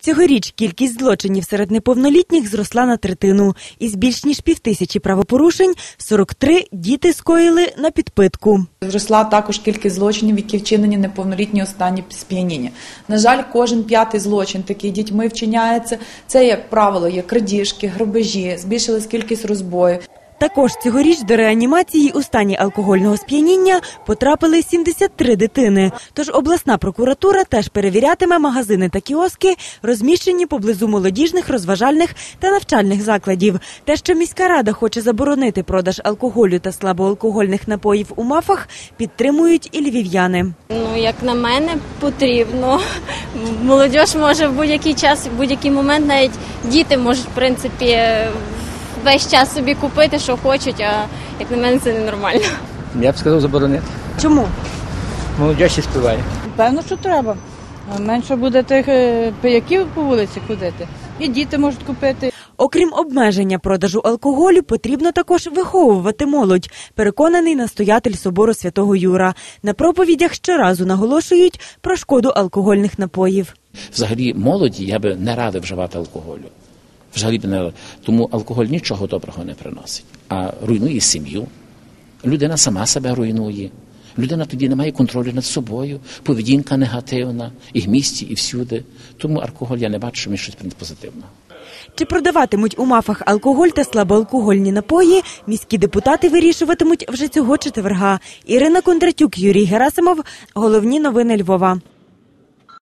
Цьогоріч кількість злочинів серед неповнолітніх зросла на третину. Із більш ніж півтисячі правопорушень 43 діти скоїли на підпитку. Зросла також кількість злочинів, які вчинені неповнолітні у стані сп'яніння. На жаль, кожен п'ятий злочин такий дітьми вчиняється. Це, як правило, є крадіжки, грабежі, збільшилась кількість розбоїв. Також цьогоріч до реанімації у стані алкогольного сп'яніння потрапили 73 дитини. Тож обласна прокуратура теж перевірятиме магазини та кіоски, розміщені поблизу молодіжних, розважальних та навчальних закладів. Те, що міська рада хоче заборонити продаж алкоголю та слабоалкогольних напоїв у мафах, підтримують і львів'яни. Ну, як на мене, потрібно. Молодь може в будь-який час, в будь-який момент, навіть діти можуть, в принципі, весь час собі купити, що хочуть, а як на мене, це ненормально. Я б сказав заборонити. Чому? Молодь ще співає. Певно, що треба. Менше буде тих е, пияків по вулиці ходити. І діти можуть купити. Окрім обмеження продажу алкоголю, потрібно також виховувати молодь, переконаний настоятель собору святого Юра. На проповідях щоразу наголошують про шкоду алкогольних напоїв. Взагалі молоді я би не радив вживати алкоголю. Взагалі не. Тому алкоголь нічого доброго не приносить, а руйнує сім'ю. Людина сама себе руйнує. Людина тоді не має контролю над собою, поведінка негативна і в місті, і всюди. Тому алкоголь я не бачу, що він щось позитивного. Чи продаватимуть у мафах алкоголь та слабоалкогольні напої, міські депутати вирішуватимуть вже цього четверга. Ірина Кондратюк, Юрій Герасимов. Головні новини Львова.